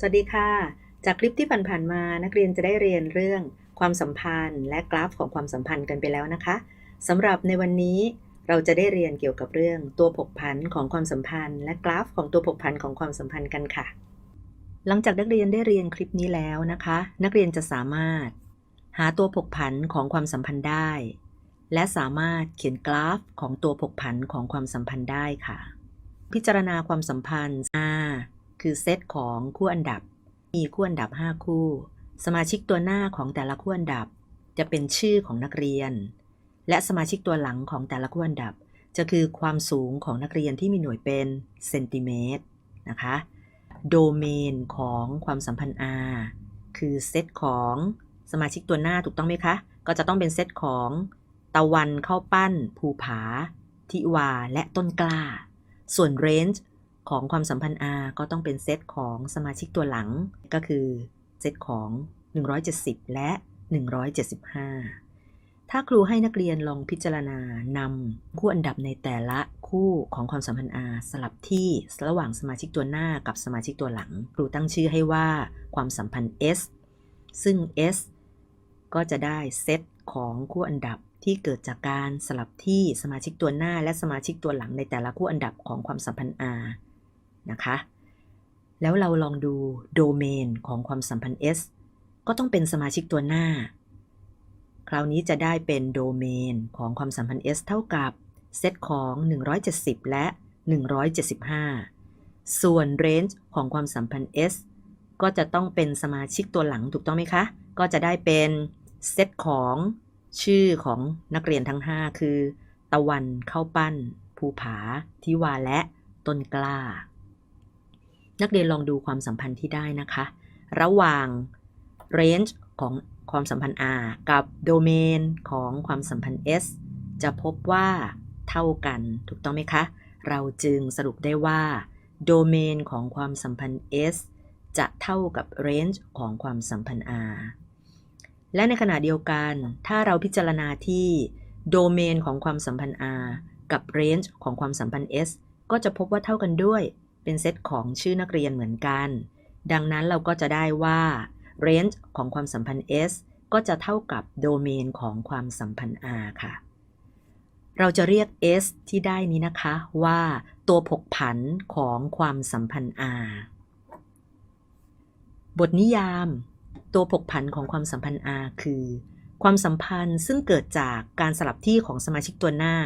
สวัสดีค่ะ จากคลิปที่ผ่านๆมานักเรียนจะได้เรียนเรื่องความสัมพันธ์ และกราฟของความสัมพันธ์กันไปแล้วนะคะสำหรับในวันนี้เราจะได้เรียนเกี่ยวกับเรื่องตัวผกผันของความสัมพันธ์ และกราฟของตัวผกผันของความสัมพันธ์กันค่ะ หลังจากนักเรียนได้เรียนคลิปนี้แล้วนะคะ นักเรียนจะสามารถ หาตัวผกผันของความสัมพันธ์ได้ และสามารถเขียนกราฟของตัวผกผันของความสัมพันธ์ได้ค่ะ พิจารณาความสัมพันธ์ R คือเซตของคู่อันดับ มีคู่อันดับ 5 คู่ สมาชิกตัวหน้าของแต่ละคู่อันดับ จะเป็นชื่อของนักเรียน และสมาชิกตัวหลังของแต่ละคู่อันดับ จะคือความสูงของนักเรียนที่มีหน่วยเป็นเซนติเมตรนะคะโดเมนของความสัมพันธ์ R คือเซตของสมาชิกตัวหน้าถูกต้องไหมคะ ก็จะต้องเป็นเซตของตะวันเข้าปั้น ภูผา ทิวา และต้นกล้า ส่วน range ของความสัมพันธ์ R ก็ต้องเป็นเซตของสมาชิกตัวหลัง ก็คือเซตของ 170 และ 175 ถ้าครูให้นักเรียนลองพิจารณานำคู่อันดับในแต่ละคู่ของความสัมพันธ์ R สลับที่ระหว่างสมาชิกตัวหน้ากับสมาชิกตัวหลัง ครูตั้งชื่อให้ว่าความสัมพันธ์ S ซึ่ง S ก็จะได้เซตของคู่อันดับที่เกิดจากการสลับที่สมาชิกตัวหน้าและสมาชิกตัวหลังในแต่ละคู่อันดับของความสัมพันธ์ R นะคะ แล้วเราลองดูโดเมนของความสัมพันธ์ S ก็ต้องเป็นสมาชิกตัวหน้า คราวนี้จะได้เป็นโดเมนของความสัมพันธ์ S เท่ากับเซตของ 170 และ 175 ส่วน range ของความสัมพันธ์ S ก็จะต้องเป็นสมาชิกตัวหลังถูกต้องไหมคะ ก็จะได้เป็นเซตของชื่อของนักเรียนทั้ง 5 คือ ตะวันเข้าปั้น ภูผา ทิวาและต้นกล้า นักเรียนลองดูความสัมพันธ์ที่ได้นะคะ ระหว่าง range ของความสัมพันธ์ R กับโดเมนของความสัมพันธ์ S จะพบว่าเท่ากันถูกต้องไหมคะ เราจึงสรุปได้ว่าโดเมนของความสัมพันธ์ S จะเท่ากับ range ของความสัมพันธ์ R และในขณะเดียวกัน ถ้าเราพิจารณาที่โดเมนของความสัมพันธ์ R กับ range ของความสัมพันธ์ S ก็จะพบว่าเท่ากันด้วย เป็นเซตของชื่อนักเรียนเหมือนกัน ดังนั้นเราก็จะได้ว่า range ของความสัมพันธ์ S ก็จะเท่ากับโดเมนของความสัมพันธ์ R ค่ะ เราจะเรียก S ที่ได้นี้นะคะว่าตัวผกผันของความสัมพันธ์ R บทนิยาม ตัวผกผันของความสัมพันธ์ R คือ ความสัมพันธ์ซึ่งเกิดจากการสลับที่ของสมาชิกตัวหน้า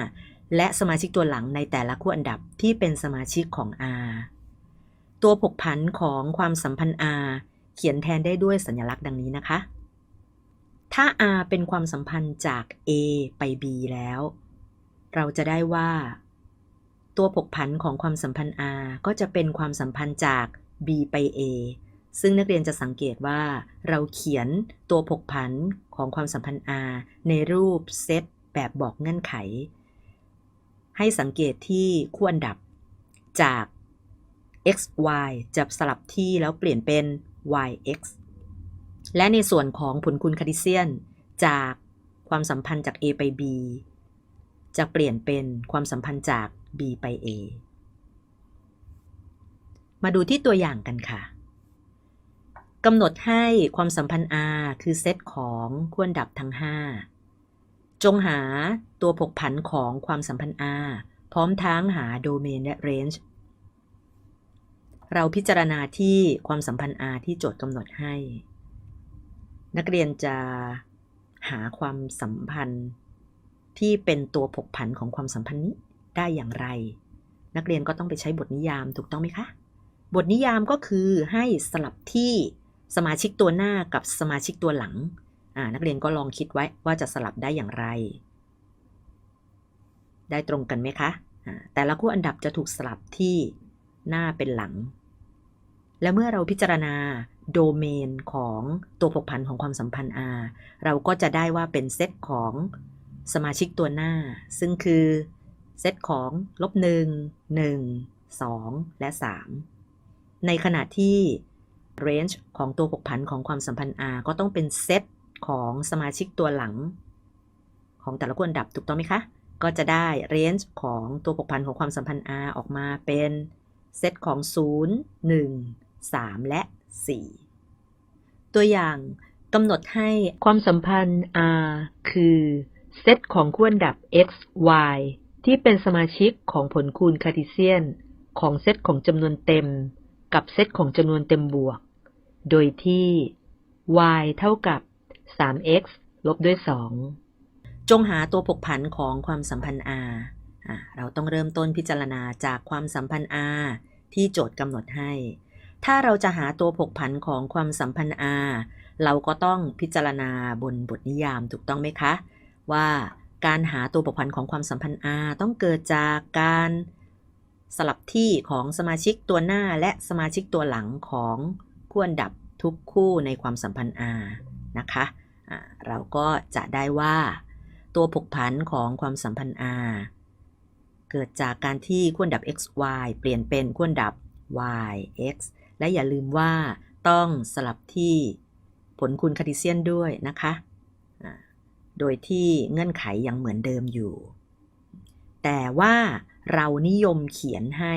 และสมาชิกตัวหลังในแต่ละคู่อันดับที่เป็นสมาชิกของ R ตัวผกผันของความสัมพันธ์ R เขียนแทนได้ด้วยสัญลักษณ์ดังนี้นะคะ ถ้า R เป็นความสัมพันธ์จาก A ไป B แล้ว เราจะได้ว่า ตัวผกผันของความสัมพันธ์ R ก็จะเป็นความสัมพันธ์จาก B ไป A ซึ่งนักเรียนจะสังเกตว่าเราเขียนตัวผกผันของความสัมพันธ์ R ในรูปเซตแบบบอกเงื่อนไข ให้สังเกตที่คู่อันดับจาก x y จะสลับที่แล้วเปลี่ยนเป็น y x และในส่วนของผลคูณคาร์ดิเซียน จากความสัมพันธ์จาก a ไป b จะเปลี่ยนเป็นความสัมพันธ์จาก b ไป a มาดูที่ตัวอย่างกันค่ะกำหนดให้ความสัมพันธ์ R คือเซตของคู่อันดับทั้ง 5 จงหาตัวผกผันของความสัมพันธ์ R พร้อมทั้งหาโดเมนและ range เราพิจารณาที่ความสัมพันธ์ R ที่โจทย์กำหนดให้ นักเรียนจะหาความสัมพันธ์ที่เป็นตัวผกผันของความสัมพันธ์นี้ได้อย่างไร นักเรียนก็ต้องไปใช้บทนิยามถูกต้องไหมคะ บทนิยามก็คือให้สลับที่สมาชิกตัวหน้ากับสมาชิกตัวหลัง นักเรียนก็ลองคิดไว้ว่าจะสลับได้อย่างไร ได้ตรงกันไหมคะ แต่ละคู่อันดับจะถูกสลับที่หน้าเป็นหลัง และเมื่อเราพิจารณาโดเมนของตัวผกผันของความสัมพันธ์ R เราก็จะได้ว่าเป็นเซตของสมาชิกตัวหน้า ซึ่งคือเซตของลบ1 1 2และ 3 ในขณะที่ range ของตัวผกผันของความสัมพันธ์ R ก็ต้องเป็นเซต ของสมาชิกตัวหลัง ของแต่ละคู่อันดับถูกต้องไหมคะ ก็จะได้ range ของตัวผกผันของความสัมพันธ์ R ออกมาเป็นเซตของ 0 1 3 และ 4 ตัวอย่างกำหนดให้ความสัมพันธ์ R คือเซตของขั้วอันดับ x y ที่เป็นสมาชิกของผลคูณคาร์ติเซียน ของเซตของจำนวนเต็ม กับเซตของจำนวนเต็มบวก โดยที่ y เท่ากับ 3x ลบด้วย 2 จงหาตัวผกผันของความสัมพันธ์ R เราต้องเริ่มต้นพิจารณาจากความสัมพันธ์ R ที่โจทย์กำหนดให้ ถ้าเราจะหาตัวผกผันของความสัมพันธ์ R เราก็ต้องพิจารณาบนบทนิยามถูกต้องไหมคะ ว่าการหาตัวผกผันของความสัมพันธ์ R ต้องเกิดจากการสลับที่ของสมาชิกตัวหน้าและสมาชิกตัวหลังของคู่อันดับทุกคู่ในความสัมพันธ์ R นะคะ เราก็จะได้ว่า ตัวผกผันของความสัมพันธ์ R เกิดจากการที่คู่อันดับ x y เปลี่ยนเป็นคู่อันดับ y x และอย่าลืมว่าต้องสลับที่ผลคูณคาร์ติเซียนด้วยนะคะ โดยที่เงื่อนไขยังเหมือนเดิมอยู่ แต่ว่าเรานิยมเขียนให้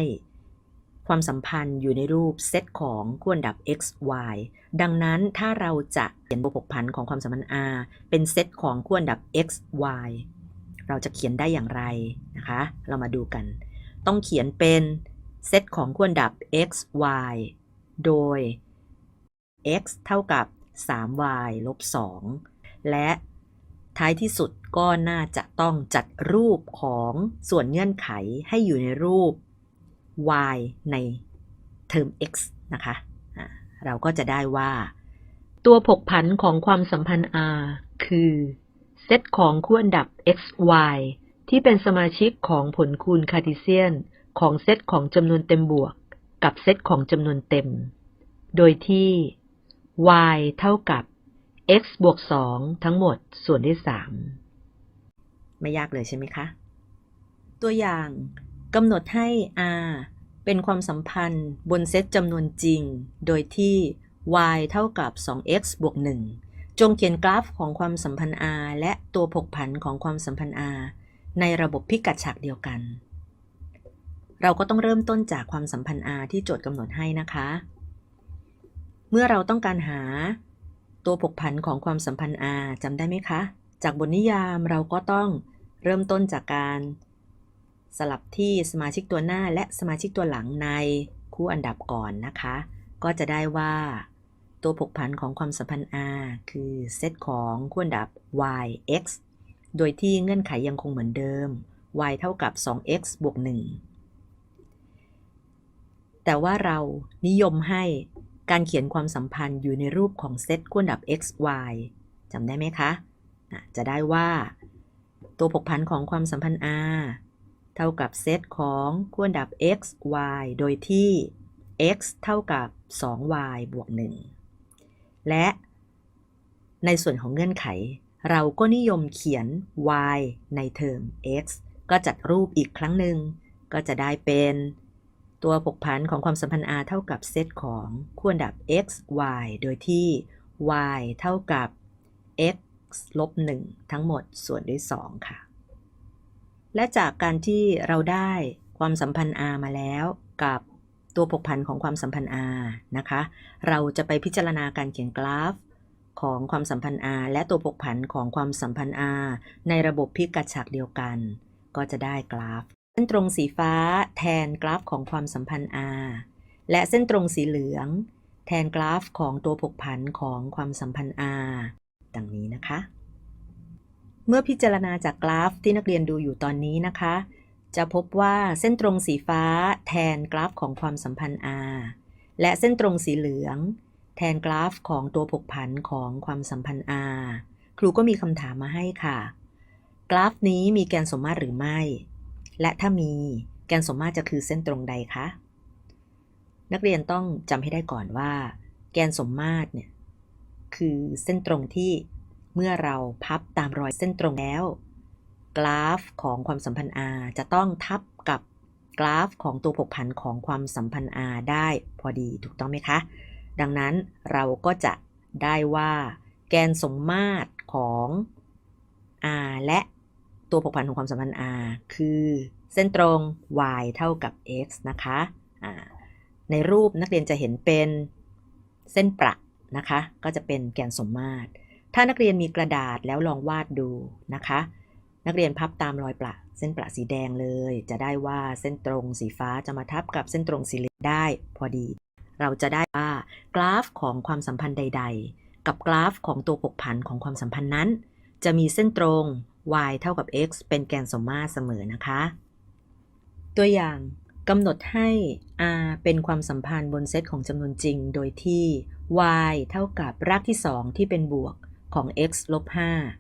ความสัมพันธ์อยู่ในรูปเซตของคู่อันดับ x y ดังนั้นถ้าเราจะเขียนบวกพันของความสัมพันธ์ r เป็นเซตของคู่อันดับ x y เราจะเขียนได้อย่างไรนะคะ เรามาดูกัน ต้องเขียนเป็นเซตของคู่อันดับ x y โดย x เท่ากับ 3y ลบ 2 และท้ายที่สุดก็น่าจะต้องจัดรูปของส่วนเงื่อนไขให้อยู่ในรูป y ในเทอม x นะคะเราก็จะได้ว่า ตัวผกผันของความสัมพันธ์ r คือ เซตของคู่อันดับ x y ที่เป็นสมาชิกของผลคูณคาร์ติเซียน ของเซตของจำนวนเต็มบวก กับเซตของจำนวนเต็ม โดยที่ y เท่ากับ x บวก 2 ทั้งหมดส่วนที่3ไม่ยากเลยใช่ไหมคะ ตัวอย่าง กำหนดให้ r เป็นความสัมพันธ์บนเซตจำนวนจริง โดยที่ y เท่ากับ 2x บวก 1 จงเขียนกราฟของความสัมพันธ์ r และตัวผกผันของความสัมพันธ์ r ในระบบพิกัดฉากเดียวกัน เราก็ต้องเริ่มต้นจากความสัมพันธ์ r ที่โจทย์กำหนดให้นะคะ เมื่อเราต้องการหา ตัวผกผันของความสัมพันธ์ R จำได้ไหมคะ จากบทนิยามเราก็ต้องเริ่มต้นจากการ สลับที่สมาชิกตัวหน้าและสมาชิกตัวหลังในคู่อันดับก่อนนะคะ ก็จะได้ว่าตัวผกผันของความสัมพันธ์ R คือเซตของคู่อันดับ y x โดยที่เงื่อนไขยังคงเหมือนเดิม y เท่ากับ 2x บวก 1 แต่ว่าเรานิยมให้การเขียนความสัมพันธ์อยู่ในรูปของเซตคู่อันดับ x y จำได้ไหมคะะจะได้ว่า ตัวผกผันของความสัมพันธ์ r เท่ากับเซตของคู่อันดับ x y โดยที่ x เท่ากับ 2y บวก 1 และในส่วนของเงื่อนไข เราก็นิยมเขียน y ในเทอม x ก็จัดรูปอีกครั้งหนึ่ง ก็จะได้เป็นตัวผกผันของความสัมพันธ์ r เท่ากับเซตของคู่อันดับ x y โดยที่ y เท่ากับ x ลบ 1 ทั้งหมดส่วนด้วย 2 ค่ะ และจากการที่เราได้ความสัมพันธ์ r มาแล้วกับตัวผกผันของความสัมพันธ์ r นะคะ เราจะไปพิจารณาการเขียนกราฟของความสัมพันธ์ r และตัวผกผันของความสัมพันธ์ r ในระบบพิกัดฉากเดียวกัน ก็จะได้กราฟ เส้นตรงสีฟ้าแทนกราฟของความสัมพันธ์ R และเส้นตรงสีเหลือง แทนกราฟของตัวผกผันของความสัมพันธ์ R ดังนี้นะคะ เมื่อพิจารณาจากกราฟที่นักเรียนดูอยู่ตอนนี้นะคะ จะพบว่าเส้นตรงสีฟ้าแทนกราฟของความสัมพันธ์ R และเส้นตรงสีเหลือง แทนกราฟของตัวผกผันของความสัมพันธ์ R ครูก็มีคำถามมาให้ค่ะ กราฟนี้มีแกนสมมาตรหรือไม่ และถ้ามีแกนสมมาตรจะคือเส้นตรงใดคะ นักเรียนต้องจำให้ได้ก่อนว่า แกนสมมาตรเนี่ยคือเส้นตรงที่ เมื่อเราพับตามรอยเส้นตรงแล้ว กราฟของความสัมพันธ์ r จะต้องทับกับกราฟของตัวผกผันของความสัมพันธ์ r ได้พอดีถูกต้องไหมคะ ดังนั้นเราก็จะได้ว่า แกนสมมาตรของ r และตัวผกผันของความสัมพันธ์ r คือเส้นตรง y เท่ากับ x นะคะในรูปนักเรียนจะเห็นเป็นเส้นประนะคะ ก็จะเป็นแกนสมมาตร ถ้านักเรียนมีกระดาษแล้วลองวาดดูนะคะ นักเรียนพับตามรอยประเส้นประสีแดงเลย จะได้ว่าเส้นตรงสีฟ้าจะมาทับกับเส้นตรงสีเหลืองได้พอดี เราจะได้ว่ากราฟของความสัมพันธ์ใด ๆ กับกราฟของตัวผกผันของความสัมพันธ์นั้น จะมีเส้นตรง y เท่ากับ x เป็นแกนสมมาตรเสมอนะคะ ตัวอย่างกำหนดให้ r เป็นความสัมพันธ์บนเซตของจำนวนจริง โดยที่ y เท่ากับรากที่ 2 ที่เป็นบวก ของ x ลบ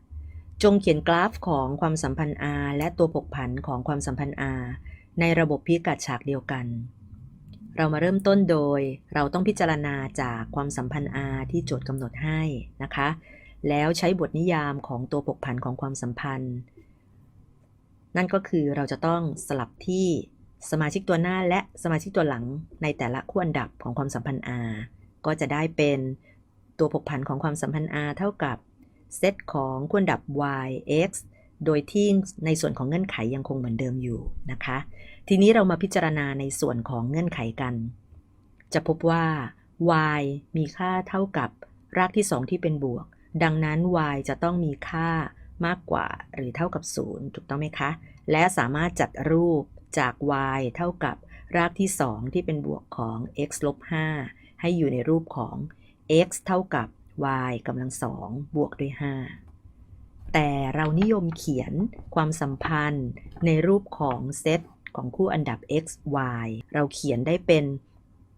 5จงเขียนกราฟของความสัมพันธ์ r และตัวผกผันของความสัมพันธ์ r ในระบบพิกัดฉากเดียวกัน เรามาเริ่มต้นโดยเราต้องพิจารณาจากความสัมพันธ์ r ที่โจทย์กำหนดให้นะคะ แล้วใช้บทนิยามของตัวผกผันของความสัมพันธ์ นั่นก็คือเราจะต้องสลับที่สมาชิกตัวหน้าและสมาชิกตัวหลังในแต่ละคู่อันดับของความสัมพันธ์ R ก็จะได้เป็น ตัวผกผันของความสัมพันธ์ R เท่ากับเซตของคู่อันดับ y x โดยที่ในส่วนของเงื่อนไขยังคงเหมือนเดิมอยู่นะคะ ทีนี้เรามาพิจารณาในส่วนของเงื่อนไขกัน จะพบว่า y มีค่าเท่ากับรากที่ 2 ที่เป็นบวก ดังนั้น y จะต้องมีค่ามากกว่าหรือเท่ากับ 0 ถูกต้องไหมคะ และสามารถจัดรูปจาก y เท่ากับรากที่ 2 ที่เป็นบวกของ x ลบ5ให้อยู่ในรูปของ x เท่ากับ y กำลังสองบวกด้วย 5 แต่เรานิยมเขียนความสัมพันธ์ในรูปของเซตของคู่อันดับ x y เราเขียนได้เป็น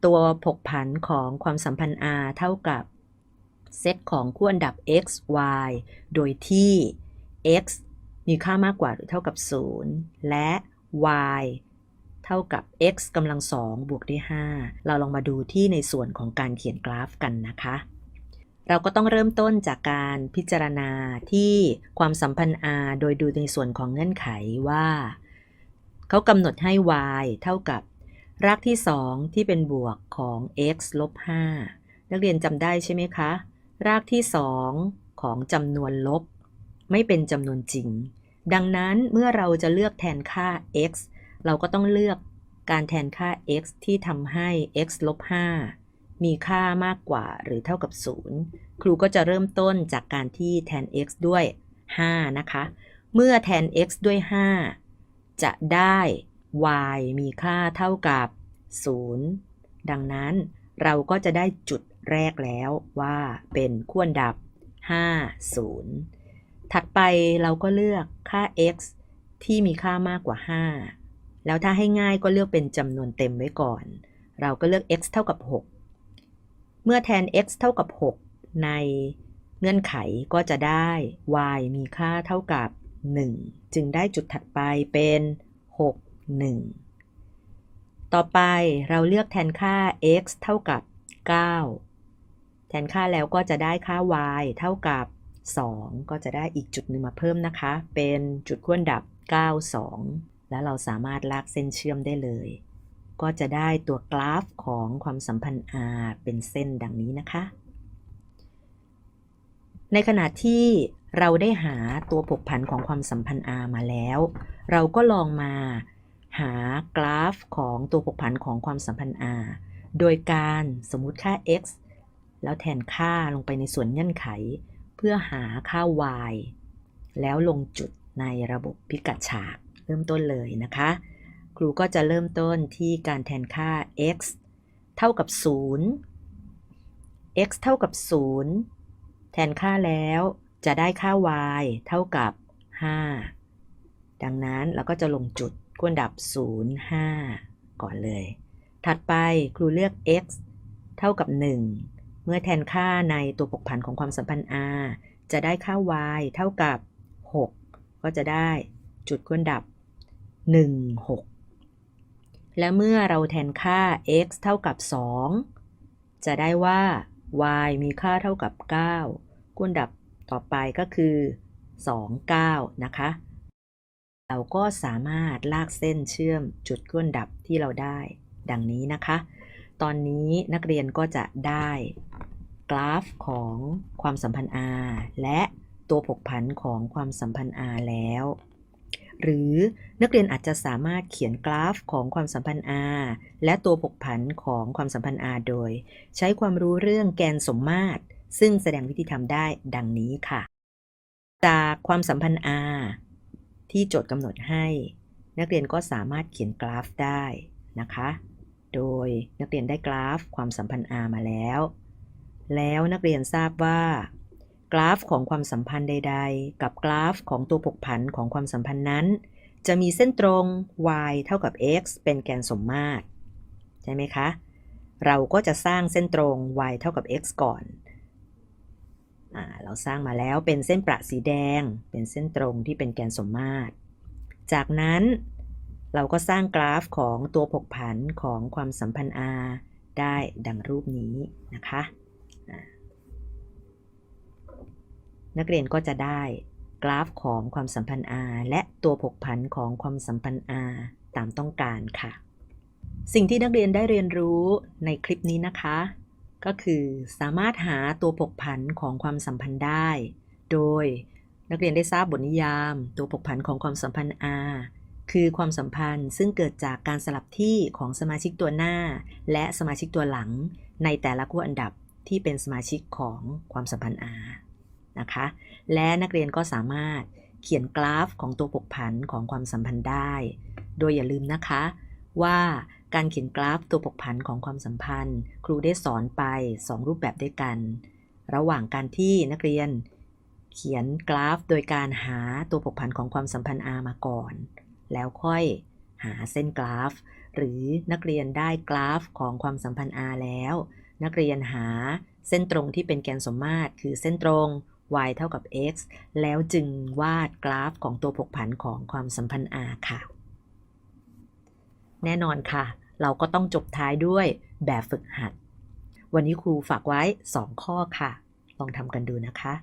ตัวผกผันของความสัมพันธ์ r เท่ากับเซตของคู่อันดับ x y โดยที่ x มีค่ามากกว่าหรือเท่ากับ 0 และ y เท่ากับ x กำลังสองบวกด้วย 5 เราลองมาดูที่ในส่วนของการเขียนกราฟกันนะคะ เราก็ต้องเริ่มต้นจากการพิจารณาที่ความสัมพันธ์ r โดยดูในส่วนของเงื่อนไขว่า เขากำหนดให้ y เท่ากับรากที่ 2 ที่เป็นบวกของ x ลบ 5 นักเรียนจำได้ใช่ไหมคะ รากที่ 2 ของจำนวนลบ ไม่เป็นจำนวนจริง ดังนั้นเมื่อเราจะเลือกแทนค่า x เราก็ต้องเลือกการแทนค่า x ที่ทำให้ x ลบ5มีค่ามากกว่าหรือเท่ากับ 0 ครูก็จะเริ่มต้นจากการที่แทน x ด้วย 5 นะคะ เมื่อแทน x ด้วย 5 จะได้ y มีค่าเท่ากับ 0 ดังนั้นเราก็จะได้จุดแรกแล้วว่าเป็นขั้วดับ 5 0 ถัดไปเราก็เลือกค่า x ที่มีค่ามากกว่า 5 แล้วถ้าให้ง่ายก็เลือกเป็นจำนวนเต็มไว้ก่อน เราก็เลือก x เท่ากับ 6 เมื่อแทน x เท่ากับ 6 ในเงื่อนไขก็จะได้ y มีค่าเท่ากับ 1 จึงได้จุดถัดไปเป็น 6 1 ต่อไปเราเลือกแทนค่า x เท่ากับ 9 แทนค่าแล้วก็จะได้ค่า y เท่ากับ 2 ก็จะได้อีกจุดหนึ่งมาเพิ่มนะคะ เป็นจุดขั้วดับ 9 2 แล้วเราสามารถลากเส้นเชื่อมได้เลย ก็จะได้ตัวกราฟของความสัมพันธ์ r เป็นเส้นดังนี้นะคะ ในขณะที่เราได้หาตัวผกผันของความสัมพันธ์ r มาแล้ว เราก็ลองมาหากราฟของตัวผกผันของความสัมพันธ์ r โดยการสมมุติค่า x แล้วแทนค่าลงไปในส่วนเงื่อนไข เพื่อหาค่า y แล้วลงจุดในระบบพิกัดฉาก เริ่มต้นเลยนะคะ ครูก็จะเริ่มต้นที่การแทนค่า x เท่ากับ 0 x เท่ากับ 0 แทนค่าแล้วจะได้ค่า y เท่ากับ 5 ดังนั้นเราก็จะลงจุดกวนดับ 0 5 ก่อนเลย ถัดไปครูเลือก x เท่ากับ 1 เมื่อแทนค่าในตัวผกผันของความสัมพันธ์ r จะได้ค่า y เท่ากับ 6 ก็จะได้จุดกวนดับ 1 6 และเมื่อเราแทนค่า x เท่ากับ 2 จะได้ว่า y มีค่าเท่ากับ 9กวนดับต่อไปก็คือ 2 9 นะคะ เราก็สามารถลากเส้นเชื่อมจุดก้นดับที่เราได้ ดังนี้นะคะ ตอนนี้นักเรียนก็จะได้กราฟของความสัมพันธ์ R และตัวผกผันของความสัมพันธ์ R แล้ว หรือนักเรียนอาจจะสามารถเขียนกราฟของความสัมพันธ์ r และตัวผกผันของความสัมพันธ์ r โดย ใช้ความรู้เรื่องแกนสมมาตร ซึ่งแสดงวิธีทำได้ดังนี้ค่ะ จากความสัมพันธ์ r ที่โจทย์กำหนดให้ นักเรียนก็สามารถเขียนกราฟได้นะคะ โดยนักเรียนได้กราฟความสัมพันธ์ r มาแล้ว แล้วนักเรียนทราบว่า ราฟของความสัมพันธ์ใด ๆ กับกราฟของตัวผกผันของความสัมพันธ์นั้น จะมีเส้นตรง y เท่ากับ x เป็นแกนสมมาตรใช่ไหมคะ เราก็จะสร้างเส้นตรง y เท่ากับ x ก่อนอเราสร้างมาแล้วเป็นเส้นประสีแดง เป็นเส้นตรงที่เป็นแกนสมมาตร จากนั้นเราก็สร้างกราฟของตัวผกผันของความสัมพันธ์ r ได้ดังรูปนี้นะคะ นักเรียนก็จะได้กราฟของความสัมพันธ์ r และตัวผกผันของความสัมพันธ์ r ตามต้องการค่ะ สิ่งที่นักเรียนได้เรียนรู้ในคลิปนี้นะคะ ก็คือสามารถหาตัวผกผันของความสัมพันธ์ได้ โดยนักเรียนได้ทราบบทนิยาม ตัวผกผันของความสัมพันธ์ r คือความสัมพันธ์ซึ่งเกิดจากการสลับที่ของสมาชิกตัวหน้า และสมาชิกตัวหลัง ในแต่ละคู่อันดับที่เป็นสมาชิกของความสัมพันธ์ R นะคะ และนักเรียนก็สามารถเขียนกราฟของตัวผกผันของความสัมพันธ์ได้ โดยอย่าลืมนะคะ ว่าการเขียนกราฟตัวผกผันของความสัมพันธ์ ครูได้สอนไป 2 รูปแบบด้วยกัน ระหว่างการที่นักเรียนเขียนกราฟโดยการหาตัวผกผันของความสัมพันธ์ R มาก่อน แล้วค่อยหาเส้นกราฟ หรือนักเรียนได้กราฟของความสัมพันธ์ R แล้ว นักเรียนหาเส้นตรงที่เป็นแกนสมมาตร คือเส้นตรง y เท่ากับ x แล้วจึงวาดกราฟของตัวผกผันของความสัมพันธ์ r ค่ะ แน่นอนค่ะ เราก็ต้องจบท้ายด้วยแบบฝึกหัด วันนี้ครูฝากไว้ 2 ข้อค่ะ ลองทำกันดูนะคะ